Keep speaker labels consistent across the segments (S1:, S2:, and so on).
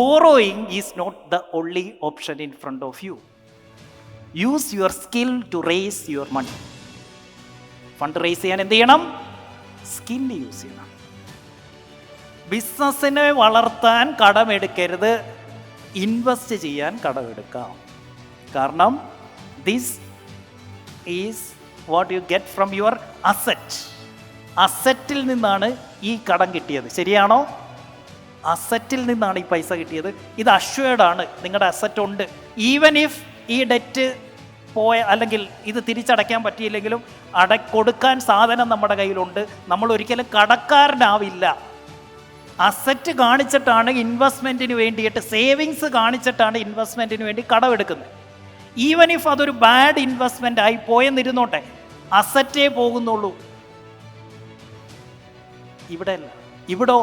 S1: Borrowing is not the only option in front of you use your skill to raise your money fund raise ചെയ്യാൻ എന്ത് ചെയ്യണം? Skill use ചെയ്യണം. ബിസിനസ്സിനെ വളർത്താൻ കടമെടുക്കരുത്. Invest ചെയ്യാൻ കടമെടുക്കാം. കാരണം this is what you get from your asset അസറ്റിൽ നിന്നാണ് ഈ കടം കിട്ടിയത്. ശരിയാണോ? അസറ്റിൽ നിന്നാണ് ഈ പൈസ കിട്ടിയത്. ഇത് അഷ്വേർഡ് ആണ് നിങ്ങളുടെ അസറ്റ് ഉണ്ട്. ഈവൻ ഇഫ് ഈ ഡെറ്റ് പോയ അല്ലെങ്കിൽ ഇത് തിരിച്ചടയ്ക്കാൻ പറ്റിയില്ലെങ്കിലും അട കൊടുക്കാൻ സാധനം നമ്മുടെ കയ്യിലുണ്ട്. നമ്മൾ ഒരിക്കലും കടക്കാരനാവില്ല. അസറ്റ് കാണിച്ചിട്ടാണ് ഇൻവെസ്റ്റ്മെന്റിന് വേണ്ടിയിട്ട് സേവിങ്സ് കാണിച്ചിട്ടാണ് ഇൻവെസ്റ്റ്മെന്റിന് വേണ്ടി കടമെടുക്കുന്നത്. ഈവൻ ഇഫ് അതൊരു ബാഡ് ഇൻവെസ്റ്റ്മെന്റ് ആയി പോയെന്നിരുന്നോട്ടെ അസറ്റേ പോകുന്നുള്ളൂ. ഇവിടെ അല്ല ഇവിടോ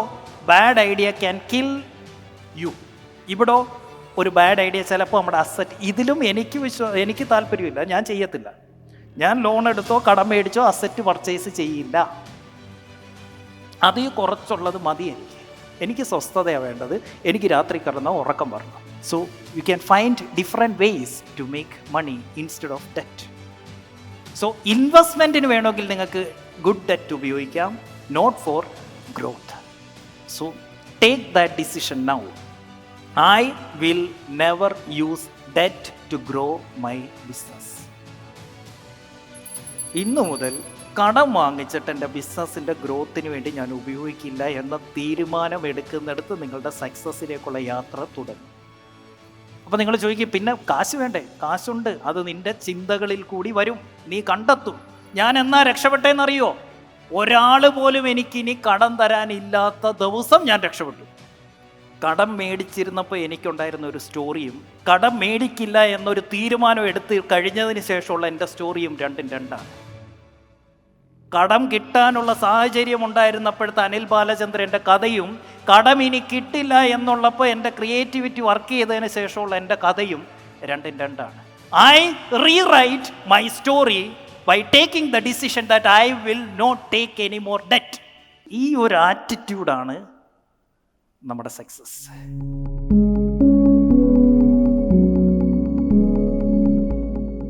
S1: bad idea can kill you ഇവിടോ ഒരു ബാഡ് ഐഡിയ ചിലപ്പോൾ നമ്മുടെ അസറ്റ് ഇതിലും എനിക്ക് വിശ്വാ എനിക്ക് താല്പര്യമില്ല ഞാൻ ചെയ്യത്തില്ല. ഞാൻ ലോൺ എടുത്തോ കടം മേടിച്ചോ അസറ്റ് പർച്ചേസ് ചെയ്യില്ല. അതിൽ കുറച്ചുള്ളത് മതി എനിക്ക്. എനിക്ക് സ്വസ്ഥതയാണ് വേണ്ടത്. എനിക്ക് രാത്രി കിടന്ന ഉറക്കം വരണം. So you can find different ways to make money instead of debt so ഇൻവെസ്റ്റ്മെന്റിന് വേണമെങ്കിൽ നിങ്ങൾക്ക് ഗുഡ് ഡെറ്റ് ഉപയോഗിക്കാം. Not for growth so take that decision now I will never use debt to grow my business ഇന്നു മുതൽ കടം വാങ്ങിച്ചിട്ട് എന്റെ ബിസിനസ്സിന്റെ ഗ്രോത്തിന് വേണ്ടി ഞാൻ ഉപയോഗിക്കില്ല എന്ന തീരുമാനം എടുക്കുന്നിടത്ത് നിങ്ങളുടെ സക്സസ്സിലേക്കുള്ള യാത്ര തുടങ്ങും. അപ്പോൾ നിങ്ങൾ ചോദിക്കും പിന്നെ കാശ് വേണ്ടേ? കാശുണ്ട്. അത് നിന്റെ ചിന്തകളിൽ കൂടി വരും. നീ കണ്ടെത്തും. ഞാൻ എന്നാ രക്ഷപ്പെട്ടേന്നറിയോ ഒരാൾ പോലും എനിക്കിനി കടം തരാനില്ലാത്ത ദിവസം ഞാൻ രക്ഷപ്പെട്ടു. കടം മേടിച്ചിരുന്നപ്പോൾ എനിക്കുണ്ടായിരുന്ന ഒരു സ്റ്റോറിയും കടം മേടിക്കില്ല എന്നൊരു തീരുമാനം എടുത്ത് കഴിഞ്ഞതിന് ശേഷമുള്ള എന്റെ സ്റ്റോറിയും രണ്ടും രണ്ടാണ്. കടം കിട്ടാനുള്ള സാഹചര്യം ഉണ്ടായിരുന്നപ്പോഴത്തെ അനിൽ ബാലചന്ദ്രന്റെ കഥയും കടം ഇനി കിട്ടില്ല എന്നുള്ളപ്പോൾ എന്റെ ക്രിയേറ്റിവിറ്റി വർക്ക് ചെയ്തതിന് ശേഷമുള്ള എന്റെ കഥയും രണ്ടും രണ്ടാണ്. I rewrite my story by taking the decision that I will not take any more debt ഈ ഒരു ആറ്റിറ്റ്യൂഡാണ് നമ്മുടെ സക്സസ്